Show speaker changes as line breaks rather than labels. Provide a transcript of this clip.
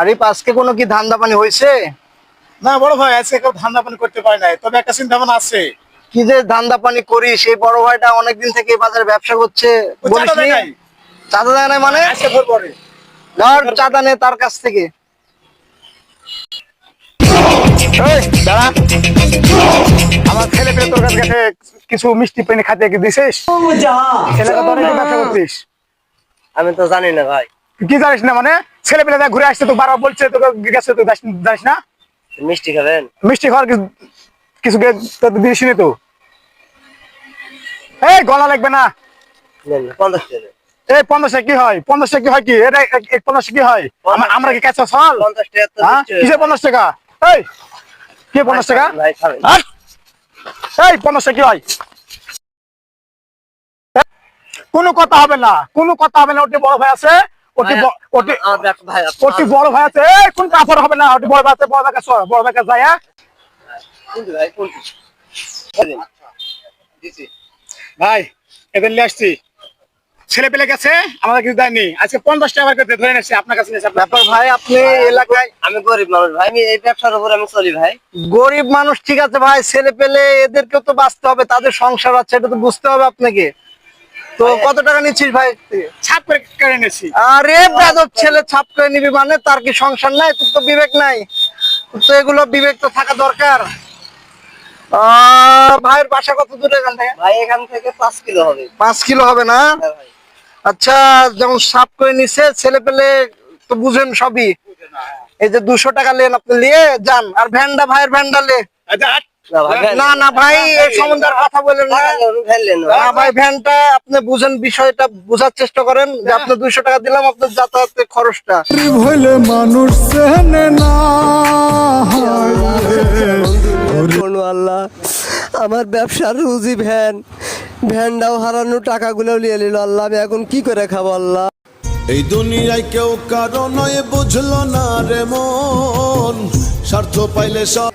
আরিফ আজকে কোনো কি ধান্দা পানি হয়েছে?
না বড় ভাই আজকে কেউ ধান্দা পানি করতে পারে নাই। তবে একটা চিন্তা ভাবনা আছে।
কি যে ধান্দা পানি করি সেই বড় ভাইটা অনেকদিন থেকে এই বাজারে ব্যবসা করছে।
চাঁদা দেয় নাই।
না মানে? ধর চাঁদা নে তার কাছ থেকে।
আমার ছেলে পেলে তোর কাছে কিছু মিষ্টি পানি খাতে কি দিছিস? ছেলেটা ব্যবসা করছিস?
আমি তো জানি না ভাই।
তুই কি জানিস না মানে? ছেলে পেলে যা ঘুরে আসছে তো বারবার বলছে তোকে গেছে জানিস- জানিস না?
মিষ্টি খাবেন?
মিষ্টি খাওয়ার কিছু- কিছু গে- তোর দিস নি তো। এই গলা লাগবে না।
পঞ্চাশ টাকা
এই পঞ্চাশে কি হয়? পঞ্চাশে কি হয় কি? এটা এক- এক পঞ্চাশে কি হয়? আমরা- আমরা কি কাছে সল
পঞ্চাশ টাকা
হ্যাঁ? কিসে পঞ্চাশ টাকা? এই কি পঞ্চাশ টাকা?
ভাই খাবেন।
হাট! এই পঞ্চাশে কি হয়? কোনো কথা হবে না। কোনো কথা হবে না। ওটি বড় ভাই আছে ওটি বড় ভাই আছে। কোন কাপড় হবে না ওটি বড় ভাই আছে বড় ভাই কাছে বড় ভাই কাছে যায় হ্যাঁ?
ভাই
এদের নিয়ে আসছি। ছেলে পেলে গেছে আমাদের কিছু দেয়নি। আজকে পঞ্চাশ টাকা করে ধরে নিয়েছি আপনার কাছে আপনার
ব্যাপার ভাই আপনি এলাকায়
আমি গরিব মানুষ ভাই আমি এই ব্যবসার উপর আমি চলি ভাই।
গরিব মানুষ ঠিক আছে ভাই ছেলে পেলে এদেরকেও তো বাঁচতে হবে তাদের সংসার আছে এটা তো বুঝতে হবে আপনাকে। তো কত টাকা নিচ্ছিস ভাই?
ছাপ করে কেড়ে
আরে বেদব ছেলে ছাপ করে নিবি মানে? তার কি সংসার নাই? তোর তো বিবেক নাই। তো এগুলো বিবেক তো থাকা দরকার। আহ, ভাইয়ের বাসা কত দূরে এখান থেকে?
ভাই এখান থেকে পাঁচ কিলো হবে।
পাঁচ কিলো হবে না?
হ্যাঁ
আচ্ছা যেমন সাপ করে নিছে ছেলে পেলে তো বুঝেন সবই। এই যে দুশো টাকা লেন আপনি নিয়ে যান। আর ভ্যান্ডা ভাইয়ের ভ্যান্ডা লে।
আচ্ছা।
না
না না ভাই এই সম্বন্ধে কথা বলেন না।
টাকা যখন ফেললেন না।
না ভাই ভ্যানটা আপনি বুঝেন বিষয়টা বোঝার চেষ্টা করেন যে আপনি দুইশো টাকা দিলাম আপনার যাতায়াতের খরচটা।
হইলে মানুষ চেনে না
কোনো আল্লাহ আমার ব্যবসার রুজি ভ্যান ভ্যানটাও হারানো টাকাগুলো নিয়ে নিল আল্লাহ আমি এখন কি করে খাব আল্লাহ?
এই দুনিয়ায় কেউ কারও নয় বুঝলো না রে মন স্বার্থ পাইলে সব